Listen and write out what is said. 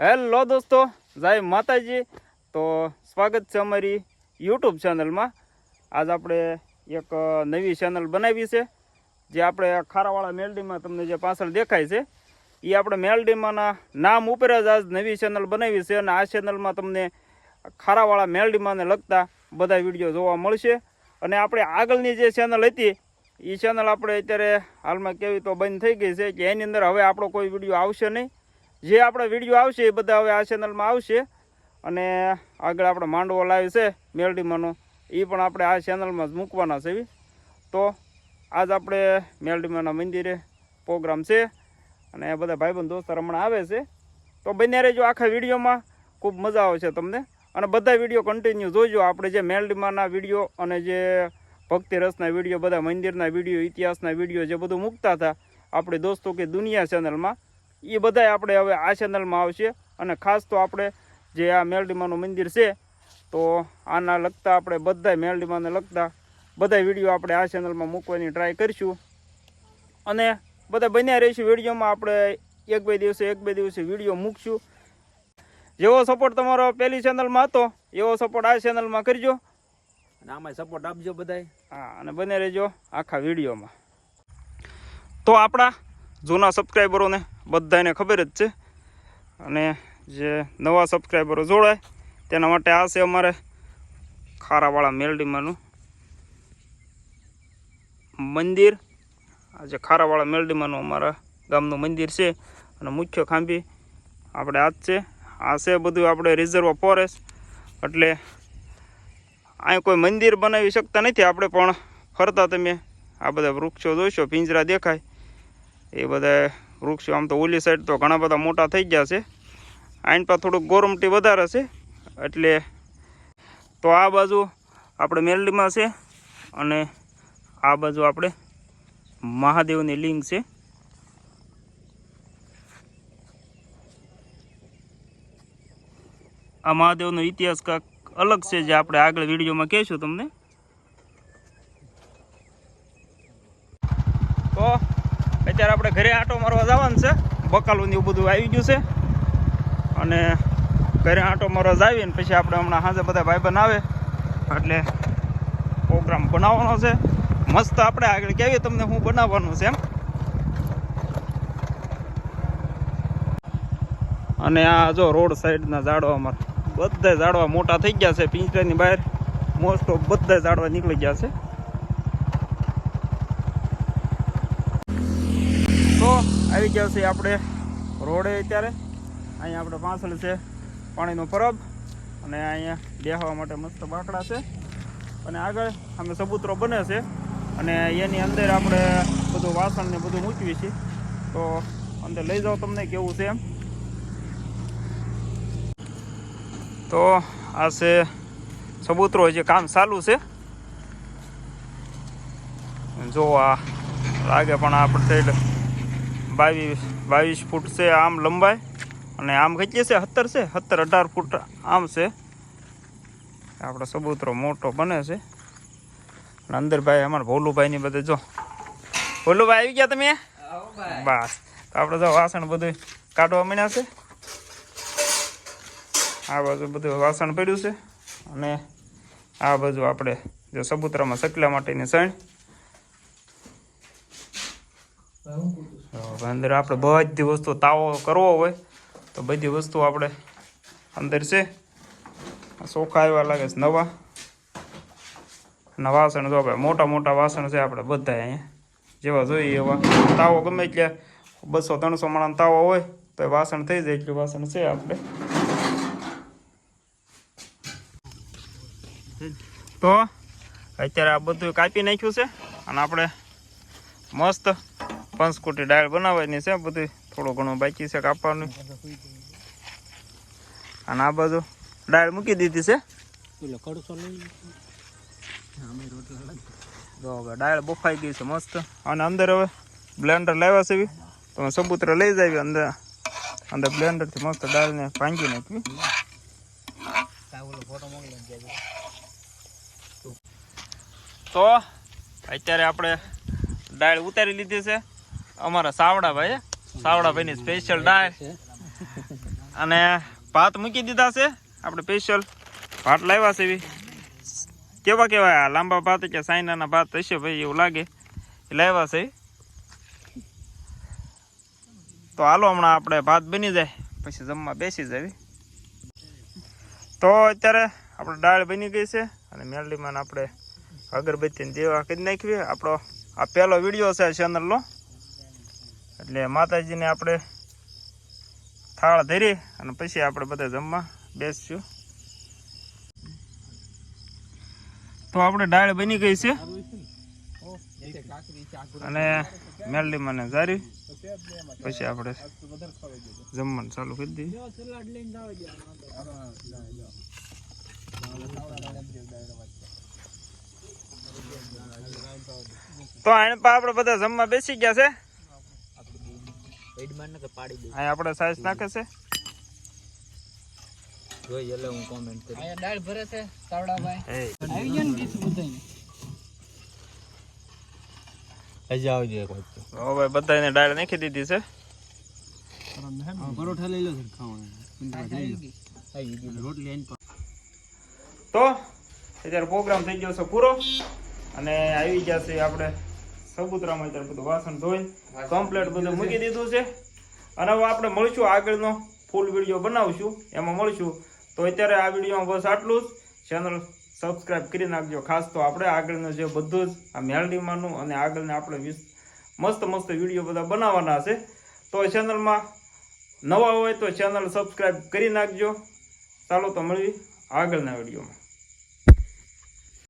Hello દોસ્તો, જય માતાજી. તો સ્વાગત છે અમારી યુટ્યુબ ચેનલમાં. આજ આપણે એક નવી ચેનલ બનાવી છે, જે આપણે ખારાવાળા મેલડીમાં તમને જે પાછળ દેખાય છે એ આપણે મેલડીમાંના નામ ઉપર જ આજ નવી ચેનલ બનાવી છે અને આ ચેનલમાં તમને ખારાવાળા મેલડીમાંને લગતા બધા વીડિયો જોવા મળશે. અને આપણે આગળની જે ચેનલ હતી એ ચેનલ આપણે અત્યારે હાલમાં કેવી તો બંધ થઈ ગઈ છે, કે એની અંદર હવે આપણો કોઈ વીડિયો આવશે નહીં. જે આપણો વીડિયો આવશે એ બધા હવે આ ચેનલમાં આવશે. અને આગળ આપણે માંડવો લાવી છે, મેલડીમાંનો. એ પણ આપણે આ ચેનલમાં જ મૂકવાના છે તો આજ આપણે મેલડીમાંના મંદિરે પ્રોગ્રામ છે. અને બધા ભાઈબંધ દોસ્તો હમણાં આવે છે. તો બંને રહેજો આખા વિડીયોમાં ખૂબ મજા આવશે તમને. અને બધા વીડિયો કન્ટિન્યુ જોજો. આપણે જે મેલડીમાંના વીડિયો અને જે ભક્તિ રસના વીડિયો બધા મંદિરના વીડિયો ઇતિહાસના વીડિયો જે બધું મૂકતા હતા, આપણે દોસ્તો કે દુનિયા ચેનલમાં એ બધાય આપણે હવે આ ચેનલમાં આવશે. અને ખાસ તો આપણે જે આ મેલડીમાનું મંદિર છે તો આના લગતા આપણે બધા મેલડીમાને લગતા બધા વીડિયો આપણે આ ચેનલમાં મૂકવાની ટ્રાય કરીશું. અને બધા બન્યા રહીશું વિડીયોમાં. આપણે એક બે દિવસે એક બે દિવસે વીડિયો મૂકશું. જેવો સપોર્ટ તમારો પહેલી ચેનલમાં હતો એવો સપોર્ટ આ ચેનલમાં કરજો. અને આમાં સપોર્ટ આપજો બધાય. હા અને બને રહેજો આખા વિડીયોમાં. તો આપણા જૂના સબસ્ક્રાઈબરોને બધાને ખબર જ છે. અને જે નવા સબસ્ક્રાઈબરો જોડાય, તેના માટે આ છે અમારે ખારાવાળા મેલડીમાંનું મંદિર. આ જે ખારાવાળા મેલડીમાંનું અમારા ગામનું મંદિર છે અને મુખ્ય ખાંભી આપણે આ છે. આ છે બધું આપણે રિઝર્વ ફોરેસ્ટ એટલે અહીં કોઈ મંદિર બનાવી શકતા નથી આપણે, પણ ફરતા તમે આ બધા વૃક્ષો જોઈશો પિંજરા દેખાય. એ બધા વૃક્ષો આમ તો ઓલી સાઈડ તો ઘણા બધા મોટા થઈ ગયા છે. આઈન પર થોડુંક ગોરમટી વધારે છે. એટલે તો આ બાજુ આપણે મેલડીમાં છે અને આ બાજુ આપણે મહાદેવની લિંગ છે. આ મહાદેવનો ઇતિહાસ કાંક અલગ છે જે આપણે આગળ વિડીયોમાં કહીશું તમને. તો અત્યારે આપણે ઘરે આંટો મારવા જવાનું છે. બકાલું એવું બધું આવી ગયું છે. અને ઘરે આંટો મારવા જાવીને પછી આપણે હમણાં સાંજે બધા ભાઈબંધ આવે એટલે પ્રોગ્રામ બનાવવાનો છે. મસ્ત આપણે આગળ કહેવીએ તમને હું બનાવવાનું છે એમ. અને આ જો રોડ સાઈડના ઝાડવા અમારે. બધા ઝાડવા મોટા થઈ ગયા છે, પિંજરાની બહાર. મોસ્ટ ઓફ બધા ઝાડવા નીકળી ગયા છે. તો આવી ગયા છે આપણે રોડે અત્યારે. અહીંયા આપણે પાછળ છે પાણીનો પરબ અને અહીંયા બેસવા માટે મસ્ત બાકડા છે. અને આગળ અમે સબૂતરો બને છે અને એની અંદર આપણે બધું વાસણ ને બધું મૂકવી છીએ તો અંદર લઈ જાઓ તમને કેવું છે એમ. તો આ છે સબૂતરો જે કામ ચાલુ છે. જો આ લાગે પણ આપણે બાવીસ બાવીસ ફૂટ છે આમ લંબાઈ અને આમ કેટલી છે? સત્તર છે? સત્તર અઢાર ફૂટ આમ છે. આપણો સબૂતરો મોટો બને છે. અને અંદર ભાઈ અમારા ભોલુભાઈની બધે જો. ભોલુભાઈ, આવી ગયા તમે? બસ. તો આપણે જો વાસણ બધું કાઢવા માંડ્યા છે. આ બાજુ બધું વાસણ પડ્યું છે. અને આ બાજુ આપણે જો સબૂતરામાં સકલા માટેની સણ અંદર આપણે બધી વસ્તુ તાવો કરવો હોય તો બધી વસ્તુ આપણે અંદર છે. ચોખા એવા લાગે છે નવા. અને વાસણ જો ભાઈ મોટા મોટા વાસણ છે આપણે બધા અહીંયા. જેવા જોઈએ એવા. તાવો ગમે એટલે બસો ત્રણસો માણસ તાવો હોય તો એ વાસણ થઈ જાય એટલું વાસણ છે આપણે. તો અત્યારે આ બધું કાપી નાખ્યું છે. અને આપણે મસ્ત પંચકુટી દાળ બનાવવાની છે બધું થોડું ઘણું બાકી છે કાપવાનું. અને આ બાજુ દાળ મૂકી દીધી છે. દાળ બફાઈ ગઈ છે મસ્ત. અને અંદર હવે બ્લેન્ડર લાવ્યા છે તમે સબૂતરા લઈ જાવી અંદર. અંદર બ્લેન્ડરથી મસ્ત દાળને ભાંગી નાખવી. તો અત્યારે આપણે દાળ ઉતારી લીધી છે. અમારા સાવડાભાઈ, સાવડાભાઈની સ્પેશિયલ ડાય. અને ભાત મૂકી દીધા છે. આપણે સ્પેશિયલ ભાત લાવ્યા છે એવી. કેવા કેવા લાંબા ભાત કે સાઈનાના ભાત હશે ભાઈ એવું લાગે. એ લાવ્યા છે. તો હાલો હમણાં આપણે ભાત બની જાય. પછી જમવા બેસી જાય તો અત્યારે આપણે દાળ બની ગઈ છે અને મેલડીમાં આપણે અગરબત્તીને દેવા કરી નાખવી. આપણો આ પહેલો વીડિયો છે ચેનલનો એટલે માતાજીને આપણે થાળ ધરી અને પછી આપણે બધા જમવા બેસશું. તો આપણે ડાળ બની ગઈ છે. અને મેલડી મને જારી પછી આપણે જમવાનું ચાલુ કરી દઈએ. તો આને આપણે બધા જમવા બેસી ગયા છે. વેડમાન ને કે પાડી દે. અહીં આપણે સાઈઝ નાખે છે? જોઈ એટલે હું કોમેન્ટ કરી. અહીંયા દાળ ભરે છે તાવડાભાઈ આવી ગયા ને ડીશ બધાને હજી દાળ નાખી દીધી છે. પરોઠા લઈ લો સર ખાવાના. આવી ગઈ આવી ગઈ રોટલી તો અત્યારે પ્રોગ્રામ થઈ ગયો છે પૂરો. અને આવી ગયા છે આપણે સબૂતરામાં અત્યારે બધું વાસણ ધોઈ કમ્પ્લેટ બધું મૂકી દીધું છે. અને હવે આપણે મળીશું આગળનો ફૂલ વીડિયો બનાવશું. એમાં મળીશું. તો અત્યારે આ વિડીયોમાં બસ આટલું જ. ચેનલ સબસ્ક્રાઈબ કરી નાખજો. ખાસ તો આપણે આગળનું જે બધું જ આ મેલડીમાંનું અને આગળને આપણે મસ્ત મસ્ત વીડિયો બધા બનાવવાના છે. તો ચેનલમાં નવા હોય તો ચેનલ સબસ્ક્રાઈબ કરી નાખજો. ચાલો તો મળવી આગળના વિડીયોમાં